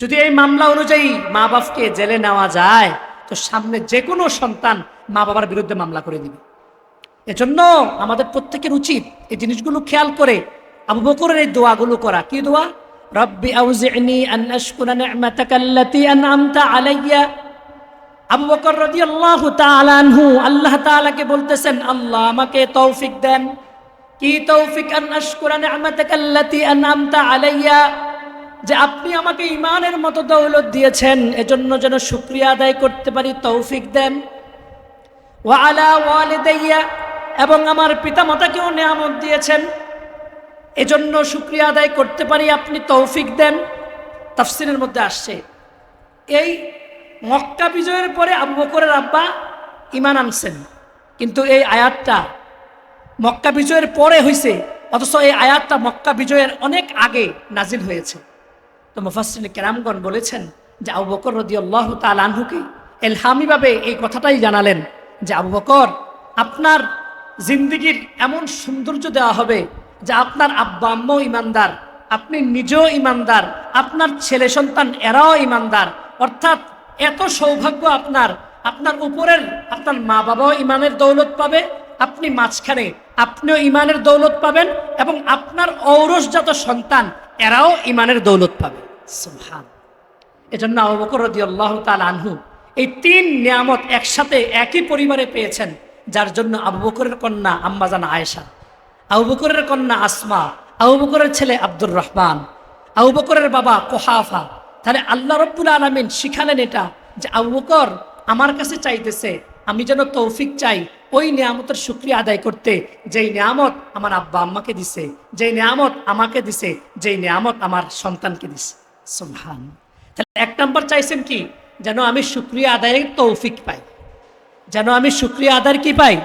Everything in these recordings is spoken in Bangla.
যদি এই মামলা অনুযায়ী মা বাপকে জেলে নেওয়া যায়, তো সামনে যে কোনো সন্তান মা বাবার বিরুদ্ধে মামলা করে দিবে। এজন্য আমাদের প্রত্যেকের উচিত এই জিনিসগুলো খেয়াল করে আবু বকরের এই দোয়াগুলো করা। কি দোয়া? রব্বি আউজিনি আন আশকুরা নি'মাতাকা আন'আমতা আলাইয়া। আবু বকর রাদিয়াল্লাহু তাআলা আনহু আল্লাহ তাআলাকে বলতেছেন, আল্লাহ আমাকে তৌফিক দেন। কি তৌফিক? আন আশকুরা নি'মাতাকা আন'আমতা আলাইয়া। যে আপনি আমাকে ইমানের মতো দৌলত দিয়েছেন, এজন্য যেন শুকরিয়া আদায় করতে পারি, তৌফিক দেন। ওয়ালা ওয়ালিদাইয়া, এবং আমার পিতামাতাকেও নিয়ামত দিয়েছেন। এজন্য শুক্রিয়া আদায় করতে পারি, আপনি তৌফিক দেন। তাফসিরের মধ্যে আসছে, এই মক্কা বিজয়ের পরে আবু বকরের আব্বা ইমান আনছেন। কিন্তু এই আয়াতটা মক্কা বিজয়ের পরে হয়েছে অথচ এই আয়াতটা মক্কা বিজয়ের অনেক আগে নাজিল হয়েছে। তো মুফাসরিন কেরামগণ বলেছেন যে আবু বকর রদি আল্লাহ তালানহুকে এলহামিভাবে এই কথাটাই জানালেন যে আবু বকর, আপনার জিন্দিগির এমন সৌন্দর্য দেওয়া হবে যে আপনার আব্বা আম্মাও ইমানদার, আপনি নিজেও ইমানদার, আপনার ছেলে সন্তান এরাও ইমানদার। অর্থাৎ এত সৌভাগ্য আপনার আপনার উপরের, আপনার মা বাবাও ইমানের দৌলত পাবে, আপনি মাঝখানে আপনিও ইমানের দৌলত পাবেন এবং আপনার ঔরসজাত সন্তান এরাও ইমানের দৌলত পাবে। সুবহান। এজন্য আবু বকর রাদিয়াল্লাহু তাআলা আনহু এই তিন নিয়ামত একসাথে একই পরিবারে পেয়েছেন, যার জন্য আবু বকরের কন্যা আম্মাজান আয়েশা, আবু বকরের কন্যা আসমা, আবু বকরের ছেলে আব্দুর রহমান, আবু বকরের বাবা কোহাফা। তাহলে আল্লাহ রব্বুল আলমিন শিখালেন এটা যে আবু বকর আমার কাছে চাইতেছে, আমি যেন তৌফিক চাই ওই নিয়ামতের শুক্রিয়া আদায় করতে, যেই নিয়ামত আমার আব্বা আম্মাকে দিছে, যেই নিয়ামত আমাকে দিছে, যেই নিয়ামত আমার সন্তানকে দিছে। সুবহান। তাহলে এক নম্বর চাইছেন কি? যেন আমি শুক্রিয়া আদায়ের তৌফিক পাই। যেন আমি শুক্রিয়া আদায় কি পাই?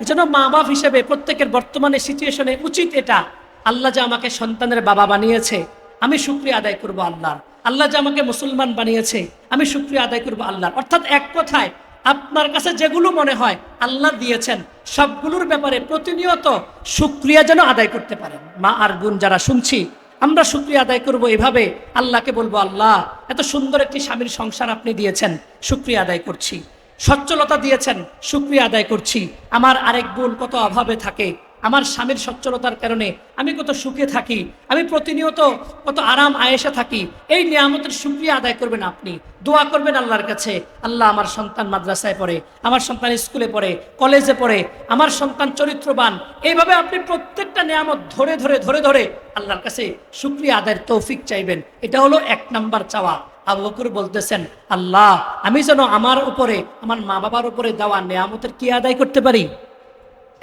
যেন মা বাপ হিসেবে প্রত্যেকের বর্তমানে সিচুয়েশনে উচিত এটা। আল্লাহ যে আমাকে সন্তানের বাবা বানিয়েছে, আমি শুক্রিয়া আদায় করব আল্লাহর। আল্লাহ যে আমাকে মুসলমান বানিয়েছে, আমি শুক্রিয়া আদায় করব আল্লাহর। অর্থাৎ এক কথায়, আপনার কাছে যেগুলো মনে হয়, আল্লাহ দিয়েছেন, সবগুলোর ব্যাপারে প্রতিনিয়ত শুক্রিয়া যেন আদায় করতে পারেন। মা আর বোন যারা শুনছি আমরা শুক্রিয়া আদায় করব এভাবে। আল্লাহকে বলব, আল্লাহ, এত সুন্দর একটি স্বামীর সংসার আপনি দিয়েছেন, শুক্রিয়া আদায় করছি। সচ্ছলতা দিয়েছেন, শুক্রিয়া আদায় করছি। আমার আরেক বোন কত অভাবে থাকে আমার স্বামীর সচ্ছলতার কারণে আমি কত সুখে থাকি, আমি প্রতিনিয়ত কত আরাম আয়েসে থাকি, এই নিয়ামতের শুক্রিয়া আদায় করবেন আপনি, দোয়া করবেন আল্লাহর কাছে। আল্লাহ আমার সন্তান মাদ্রাসায় পড়ে, আমার সন্তান স্কুলে পড়ে, কলেজে পড়ে, আমার সন্তান চরিত্রবান, এইভাবে আপনি প্রত্যেকটা নিয়ামত ধরে ধরে ধরে ধরে আল্লাহর কাছে শুক্রিয়া আদায়ের তৌফিক চাইবেন। এটা হলো এক নাম্বার চাওয়া। আবু বলতেছেন, আল্লাহ, আমি যেন আমার উপরে, আমার মা বাবার উপরে দেওয়া নেয়ামতের কি আদায় করতে পারি?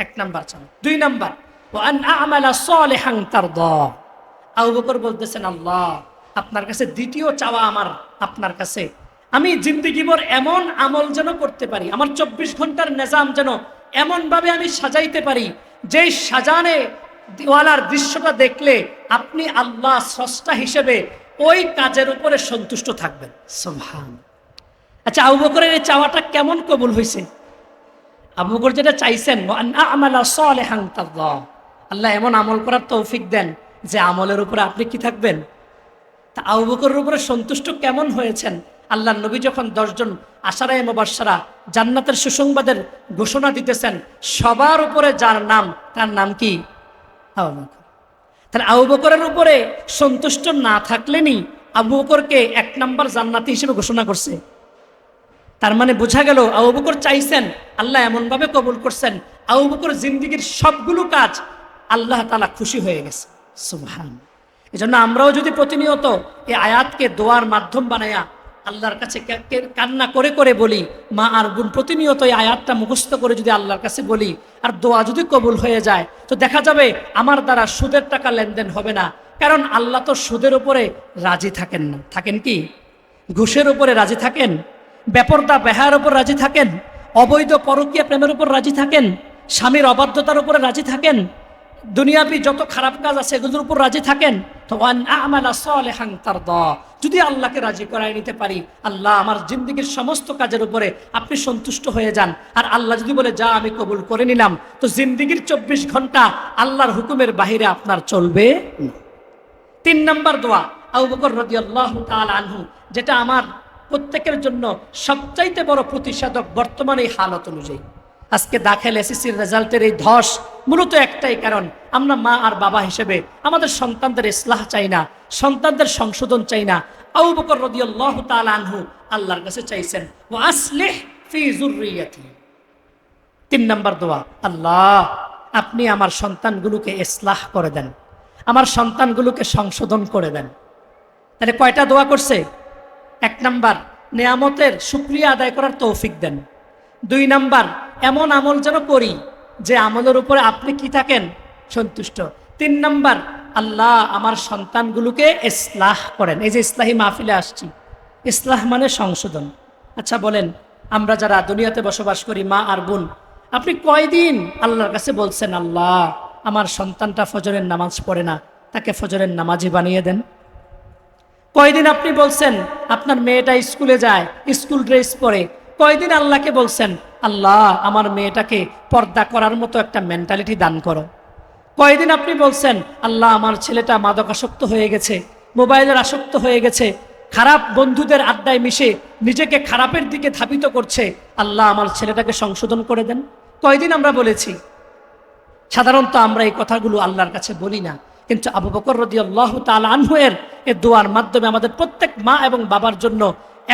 এক নাম্বার চান। দুই নাম্বার আবু বকর বলতেছেন, আল্লাহ, আপনার কাছে দ্বিতীয় চাওয়া আমার, আপনার কাছে। আমি জিন্দিগিবর এমন আমল যেন করতে পারি, আমার চব্বিশ ঘণ্টার নিজাম যেন এমনভাবে আমি সাজাইতে পারি, যেই সাজানে দেওয়ালার দৃশ্যটা দেখলে আপনি আল্লাহ স্রষ্টা হিসেবে ওই কাজের উপরে সন্তুষ্ট থাকবেন। সোভান আচ্ছা আবু বকরের এই চাওয়াটা কেমন কবুল হয়েছে? আবু বকর যেটা চাইছেন আল্লাহ এমন আমল করার তৌফিক দেন যে আমলের উপরে আপনি কি থাকবেন? তা আবু বকরের উপরে সন্তুষ্ট কেমন হয়েছেন? আল্লাহ নবী যখন দশজন আশারায় মোবাসারা জান্নাতের সুসংবাদের ঘোষণা দিতেছেন, সবার উপরে যার নাম, তার নাম কি? তাহলে আবু বকরের উপরে সন্তুষ্ট না থাকলেনি আবু বকরকে এক নম্বর জান্নাতি হিসেবে ঘোষণা করছে। তার মানে বোঝা গেল আবু বকর চাইছেন, আল্লাহ এমনভাবে কবুল করছেন, আবু বকর জিন্দিগির সবগুলো কাজ আল্লাহ তালা খুশি হয়ে গেছে। সুবহান। এই জন্য আমরাও যদি প্রতিনিয়ত এই আয়াতকে দোয়ার মাধ্যম বানায়া আল্লাহর কাছে কান্না করে করে বলি, মা আর বোন প্রতিনিয়ত এই আয়াতটা মুখস্থ করে যদি আল্লাহর কাছে বলি, আর দোয়া যদি কবুল হয়ে যায়, তো দেখা যাবে আমার দ্বারা সুদের টাকা লেনদেন হবে না। কারণ আল্লাহ তো সুদের উপরে রাজি থাকেন না। থাকেন কি? ঘুষের উপরে রাজি থাকেন? বেপরদা বেহার উপর রাজি থাকেন, অবৈধ পরকীয়া প্রেমের উপর রাজি থাকেন, স্বামীর অবাধ্যতার উপরে রাজি থাকেন, দুনিয়াবি যত খারাপ কাজ আছে এগুলোর উপর রাজি থাকেন, তো যদি আল্লাহকে রাজি করাই নিতে পারি, আল্লাহ আমার জিন্দগির সমস্ত কাজের উপরে আপনি সন্তুষ্ট হয়ে যান। আর আল্লাহ যদি বলে, যা আমি কবুল করে নিলাম তো জিন্দগির চব্বিশ ঘণ্টা আল্লাহর হুকুমের বাহিরে আপনার চলবে তিন নম্বর দোয়া, আবু বকর রাদিয়াল্লাহু তাআলা আনহু, যেটা আমার প্রত্যেকের জন্য সবচাইতে বড় প্রতিষেধক বর্তমানে এই হালত অনুযায়ী। আজকে দাখেল এসএসসির রেজাল্টের এই ধস মূলত একটাই কারণ, আমরা মা আর বাবা হিসেবে আমাদের সন্তানদের ইসলাহ চাই না, সন্তানদের সংশোধন চাই না। আবু বকর রাদিয়াল্লাহু আনহু আল্লাহর কাছে চাইছেন ও আসলিহ ফি যুররিয়াতি। তিন নম্বর দোয়া, আল্লাহ, আপনি আমার সন্তানগুলোকে ইসলাহ করে দেন, আমার সন্তানগুলোকে সংশোধন করে দেন। তাহলে কয়টা দোয়া করছে? এক নাম্বার, নেয়ামতের সুক্রিয়া আদায় করার তৌফিক দেন। দুই নাম্বার, এমন আমল যেন করি যে আমলের উপরে আপনি কি থাকেন? সন্তুষ্ট। তিন নাম্বার, আল্লাহ আমার সন্তানগুলোকে ইসলাহ করেন। এই যে ইসলাহী মাহফিলে আসছি। ইসলাহ মানে সংশোধন। আচ্ছা বলেন, আমরা যারা দুনিয়াতে বসবাস করি, মা আর বোন, আপনি কয়দিন আল্লাহর কাছে বলছেন, আল্লাহ, আমার সন্তানটা ফজরের নামাজ পড়ে না, তাকে ফজরের নামাজি বানিয়ে দেন কয়দিন আপনি বলছেন, আপনার মেয়েটা স্কুলে যায়, স্কুল ড্রেস পরে? কয়দিন আল্লাহকে বলছেন, আল্লাহ, আমার মেয়েটাকে পর্দা করার মতো একটা মেন্টালিটি দান করো। কয়দিন আপনি বলছেন, আল্লাহ, আমার ছেলেটা মাদকাসক্ত হয়ে গেছে, মোবাইলের আসক্ত হয়ে গেছে, খারাপ বন্ধুদের আড্ডায় মিশে নিজেকে খারাপের দিকে ধাবিত করছে, আল্লাহ, আমার ছেলেটাকে সংশোধন করে দেন? কয়দিন আমরা বলেছি। সাধারণত আমরা এই কথাগুলো আল্লাহর কাছে বলি না। কিন্তু আবু বকর রদি আল্লাহ তাল আনহুয়ের এ দোয়ার মাধ্যমে আমাদের প্রত্যেক মা এবং বাবার জন্য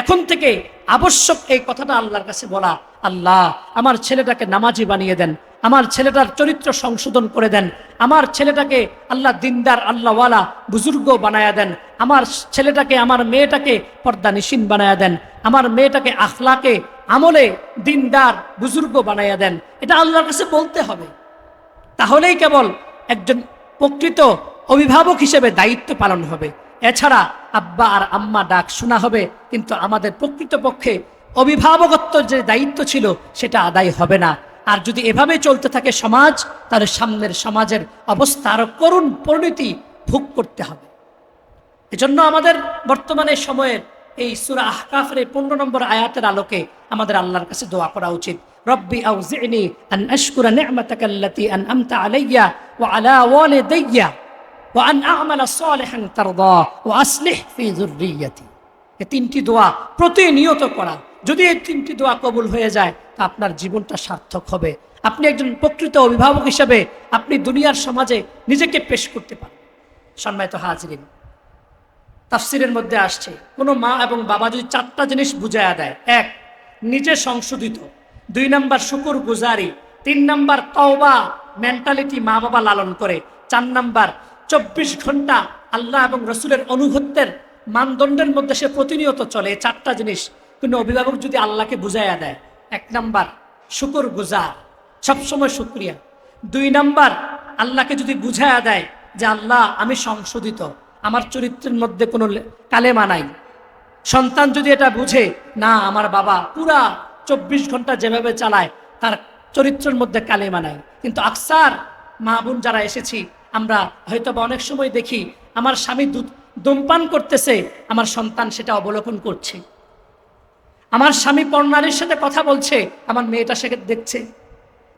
এখন থেকে আবশ্যক এই কথাটা আল্লাহর কাছে বলা, আল্লাহ, আমার ছেলেটাকে নামাজি বানিয়ে দেন, আমার ছেলেটার চরিত্র সংশোধন করে দেন, আমার ছেলেটাকে আল্লাহ দিনদার, আল্লাহওয়ালা, বুজুর্গ বানায়া দেন, আমার ছেলেটাকে, আমার মেয়েটাকে পর্দা নিশিন বানায়া দেন, আমার মেয়েটাকে আখলাকে, আমলে দিনদার, বুজুর্গ বানায়া দেন। এটা আল্লাহর কাছে বলতে হবে। তাহলেই কেবল একজন প্রকৃত অভিভাবক হিসেবে দায়িত্ব পালন হবে। এছাড়া আব্বা আর আম্মা ডাক শোনা হবে, কিন্তু আমাদের প্রকৃতপক্ষে অভিভাবকত্ব যে দায়িত্ব ছিল, সেটা আদায় হবে না। আর যদি এভাবে চলতে থাকে সমাজ, তাহলে সামনের সমাজের অবস্থা আরও করুণ পরিণতি ভোগ করতে হবে। এজন্য আমাদের বর্তমানে সময়ের এই সুরা আহকাফের পনেরো নম্বর আয়াতের আলোকে আমাদের আল্লাহর কাছে দোয়া করা উচিত। রব্বি আউজিনি আন আশকুরা নি'মাতাকা আল্লাতী আনআমতা আলাইয়া ওয়া আলা ওয়ালিদাইয়া ওয়া আন আ'মালা সালিহান তারদা ওয়া আসলিহ ফি যুররিয়াতি। এই তিনটি দোয়া প্রতিনিয়ত করা। যদি এই তিনটি দোয়া কবুল হয়ে যায়, তা আপনার জীবনটা সার্থক হবে। আপনি একজন প্রকৃত অভিভাবক হিসেবে আপনি দুনিয়ার সমাজে নিজেকে পেশ করতে পারেন সম্মানিত হাজরিন, তাফসিরের মধ্যে আসছে, কোনো মা এবং বাবা যদি চারটা জিনিস বুঝাইয়া দেয়, এক, নিজে সংশোধিত। দুই নাম্বার শুকুর গুজারি, তিন নাম্বার তওবা মেন্টালিটি মা বাবা লালন করে, চার নাম্বার চব্বিশ ঘণ্টা আল্লাহ এবং রসুলের অনুভূতের মানদণ্ডের মধ্যে সে প্রতিনিয়ত চলে চারটা জিনিস কোনো অভিভাবক যদি আল্লাহকে বুঝাইয়া দেয়। এক নাম্বার শুকুর গুজার, সবসময় শুক্রিয়া। দুই নাম্বার আল্লাহকে যদি বুঝাইয়া দেয় যে আল্লাহ, আমি সংশোধিত, আমার চরিত্রের মধ্যে কোনো কালেমা নাই। সন্তান যদি এটা বুঝে, না, আমার বাবা পুরা চব্বিশ ঘণ্টা যেভাবে চালায়, তার চরিত্রের মধ্যে কালেমা নাই। কিন্তু আকসার মা বোন যারা এসেছি, আমরা হয়তো বা অনেক সময় দেখি, আমার স্বামী দুধ ধূমপান করতেছে, আমার সন্তান সেটা অবলোকন করছে। আমার স্বামী পর্ণারীর সাথে কথা বলছে, আমার মেয়েটা সে দেখছে।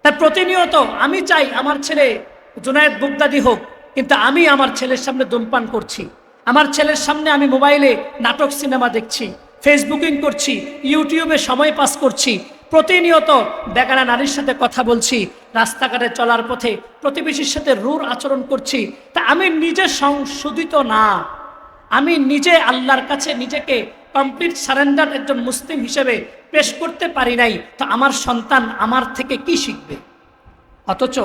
তার প্রতিনিয়ত আমি চাই আমার ছেলে জুনায়দ বুগদাদি হোক, কিন্তু আমি আমার ছেলের সামনে ধূমপান করছি। আমার ছেলের সামনে আমি মোবাইলে নাটক সিনেমা দেখছি। ফেসবুকিং করছি ইউটিউবে সময় পাস করছি, প্রতিনিয়ত বেগানা নারীর সাথে কথা বলছি, রাস্তাঘাটে চলার পথে প্রতিবেশীর সাথে রূঢ় আচরণ করছি, তা আমি নিজে সংশোধিত না। আমি নিজে আল্লাহর কাছে নিজেকে কমপ্লিট সারেন্ডার একজন মুসলিম হিসেবে পেশ করতে পারি নাই, তো আমার সন্তান আমার থেকে কি শিখবে? অথচ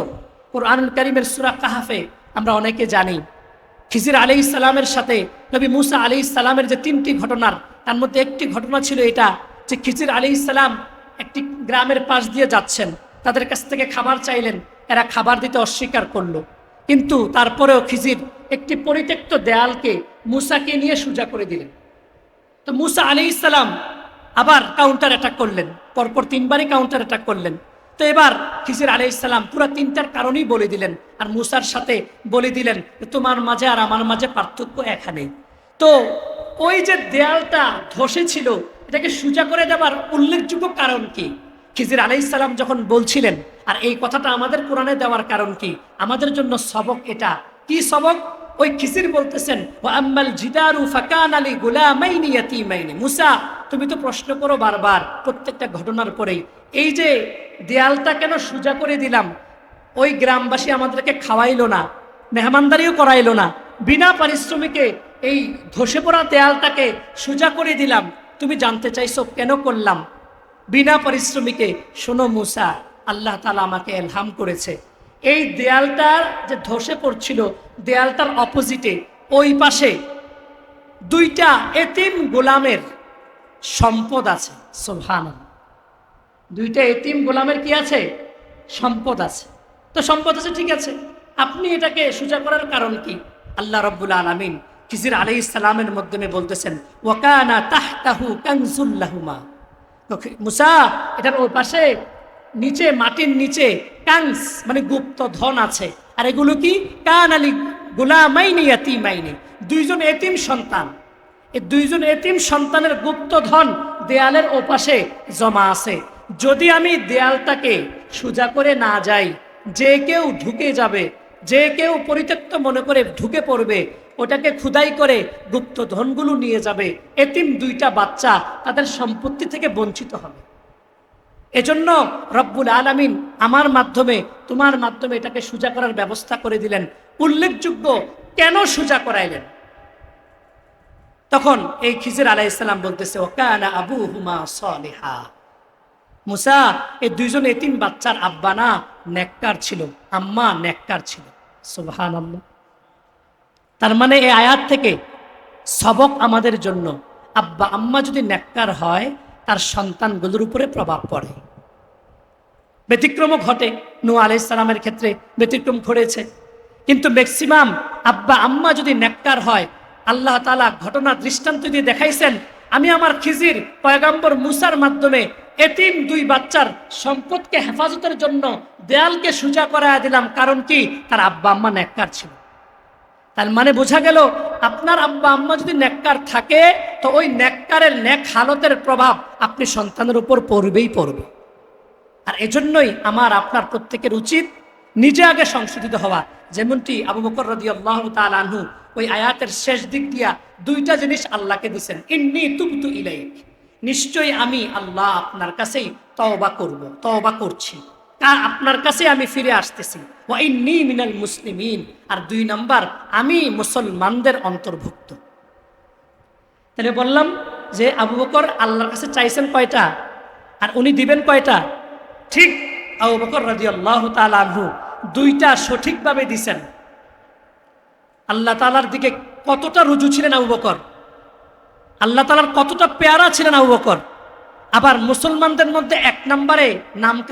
কোরআনুল করিমের সুরা কাহাফে আমরা অনেকে জানি খিজির আলি ইসলামের সাথে, নবী মুসা আলি ইসলামের যে তিনটি ঘটনার, তার মধ্যে একটি ঘটনা ছিল এটা, যে খিজির আলি ইসলাম একটি গ্রামের পাশ দিয়ে যাচ্ছেন, তাদের কাছ থেকে খাবার চাইলেন, এরা খাবার দিতে অস্বীকার করল। কিন্তু তারপরেও খিজির একটি পরিত্যক্ত দেয়ালকে মুসাকে নিয়ে সোজা করে দিলেন। তো মুসা আলি ইসলাম আবার কাউন্টার অ্যাটাক করলেন, পরপর তিনবারই কাউন্টার অ্যাটাক করলেন। তো এবার খিজির আলি ইসলাম পুরো তিনটার কারণেই বলে দিলেন আর মুসার সাথে বলে দিলেন তোমার মাঝে আর আমার মাঝে পার্থক্য এখানেই। তো ওই যে দেয়ালটা ধসে ছিল, এটাকে সোজা করে দেওয়ার উল্লেখযোগ্য কারণ কি? খিজির আলি ইসলাম যখন বলছিলেন, আর এই কথাটা আমাদের কোরআনে দেওয়ার কারণ কি? আমাদের জন্য সবক এটা। কি সবক? ওই খিসির বলতেছেন? ও আম্মাল জিদারু ফাকান আলী গুলামাইনি ইয়াতীমাইনি। মুসা, তুমি তো প্রশ্ন করো বারবার প্রত্যেকটা ঘটনার পরেই। এই যে দেয়ালটা কেন সোজা করে দিলাম? ওই গ্রামবাসী আমাদেরকে খাওয়াইলো না, মেহমানদারিও করাইলো না। বিনা পারিশ্রমিকে এই ধসে পড়া দেয়ালটাকে সোজা করে দিলাম। তুমি জানতে চাইছো কেন করলাম? বিনা পারিশ্রমিকে। শোনো মুসা, আল্লাহ তালা আমাকে এলহাম করেছে। এই দেয়ালটার যে ধসে পড়ছিল, দেয়ালটার অপোজিটে ওই পাশে দুইটা এতিম গোলামের সম্পদ আছে সোভান দুইটা এতিম গোলামের কি আছে? সম্পদ আছে। তো সম্পদ আছে, ঠিক আছে। আপনি এটাকে সোজা করার কারণ কি? আল্লাহ রব্বুল আলমিন খিজির আলাই ইসলামের মাধ্যমে বলতেছেন ওয়াকানা তাহতাহু কানজুল্লাহুমা মুসা, এটার ওই পাশে নিচে, মাটির নিচে কাংস মানে গুপ্ত ধন আছে। আর এগুলো কি? কান আলী গুলামাইনি দুইজন এতিম সন্তান। এই দুইজন এতিম সন্তানের গুপ্ত ধন দেয়ালের ওপাশে জমা আছে। যদি আমি দেয়ালটাকে সোজা করে না যাই, যে কেউ ঢুকে যাবে, যে কেউ পরিত্যক্ত মনে করে ঢুকে পড়বে, ওটাকে খুদাই করে গুপ্ত ধনগুলো নিয়ে যাবে। এতিম দুইটা বাচ্চা তাদের সম্পত্তি থেকে বঞ্চিত হবে। এজন্য রব্বুল আলামিন আমার মাধ্যমে, তোমার মাধ্যমে এটাকে সোজা করার ব্যবস্থা করে দিলেন। উল্লেখযোগ্য কেন সোজা করাইলেন? তখন এই খিজির আলাইসাল্লাম বলতেছে ও কানা আবু হুমা সলেহা। মুসা, এই দুইজন এতিম বাচ্চার আব্বা না, নেককার ছিল, আম্মা নেককার ছিল। সুবহান তার মানে এই আয়াত থেকে সবক আমাদের জন্য। আব্বা, আম্মা যদি নেককার হয় তার সন্তানগুলোর উপরে প্রভাব পড়ে। ব্যতিক্রমও ঘটে। নু আলাইসালামের ক্ষেত্রে ব্যতিক্রম ঘটেছে। কিন্তু ম্যাক্সিমাম আব্বা, আম্মা যদি নেককার হয়, আল্লাহ তালা ঘটনা দৃষ্টান্ত দিয়ে দেখাইছেন, আমি আমার খিজির পয়গাম্বর মুসার মাধ্যমে এতিম দুই বাচ্চার সম্পদকে হেফাজতের জন্য দেয়ালকে সোজা করায় দিলাম। কারণ কি? তার আব্বা, আম্মা নেককার ছিল। তার মানে বোঝা গেল, আপনার আব্বা আম্মা যদি নেককার থাকে, তো ওই নেককারের নেক হালতের প্রভাব আপনি সন্তানের উপর পড়বেই পড়বে। আর এজন্যই আমার, আপনার প্রত্যেকের উচিত নিজে আগে সংশোধিত হওয়া। যেমনটি আবু বকর রদি আল্লাহ তালু ওই আয়াতের শেষ দিক দিয়া দুইটা জিনিস আল্লাহকে দিছেন, ইন্নি তুবতু ইলাইক নিশ্চয়ই আমি আল্লাহ আপনার কাছেই তওবা করব, তওবা করছি। কার আপনার কাছে আমি ফিরে আসতেছি। ও ইন্নি মিনাল মুসলিমিন। আর দুই নাম্বার, আমি মুসলমানদের অন্তর্ভুক্ত। তাহলে বললাম যে আবু বকর আল্লাহর কাছে চাইছেন কয়টা? আর উনি দিবেন কয়টা? ঠিক আবু বকর রাজি আল্লাহ তালু দুইটা সঠিকভাবে দিছেন। আল্লাহ তালার দিকে কতটা রুজু ছিলেন আবু বকর? আল্লাহ তালার কতটা পেয়ারা ছিলেন আবু বকর? আবার মুসলমানদের মধ্যে এক নম্বরে নাম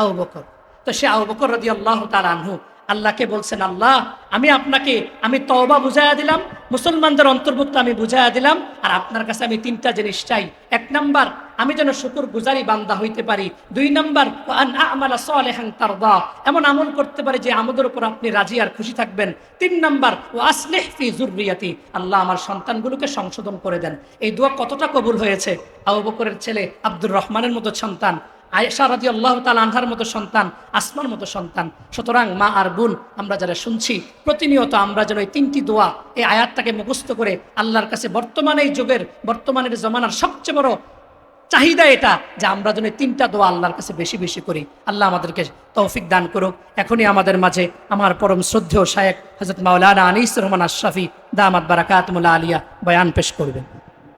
আবু বকর। তো সে আবু বকর রাজি আল্লাহ তালু আল্লাহকে বলছেন, আল্লাহ, আমি আপনাকে, আমি তওবা বুঝাইয়া দিলাম, মুসলমানদের অন্তর্ভুক্ত আমি বুঝাইয়া দিলাম, আর আপনার কাছে আমি তিনটা জিনিস চাই। এক নাম্বার, আমি যেন শুকুর গুজারি বান্দা হইতে পারি। দুই নাম্বার এমন আমল করতে পারি যে আমাদের উপর আপনি রাজি আর খুশি থাকবেন। তিন নাম্বার ও আসলেহ ফি জুরিয়াতি আল্লাহ আমার সন্তানগুলোকে সংশোধন করে দেন। এই দোয়া কতটা কবুল হয়েছে? আবু বকরের ছেলে আব্দুর রহমানের মতো সন্তান। আয়েশা রাজি আল্লাহ তাল আনহার মতো সন্তান আসমার মতো সন্তান। সুতরাং মা আর বোন আমরা যারা শুনছি, প্রতিনিয়ত আমরা যেন এই তিনটি দোয়া, এই আয়াতটাকে মুখস্থ করে আল্লাহর কাছে বর্তমানে এই যুগের, বর্তমানের জমানার সবচেয়ে বড় চাহিদা এটা যে আমরা যেন তিনটা দোয়া আল্লাহর কাছে বেশি বেশি করি। আল্লাহ আমাদেরকে তৌফিক দান করুক। এখনই আমাদের মাঝে আমার পরম শ্রদ্ধেয় শায়েক হজরত মাওলানা আনিস রহমান আশরাফি দামাত বারাকাতমুল্লা আলিয়া বয়ান পেশ করবেন।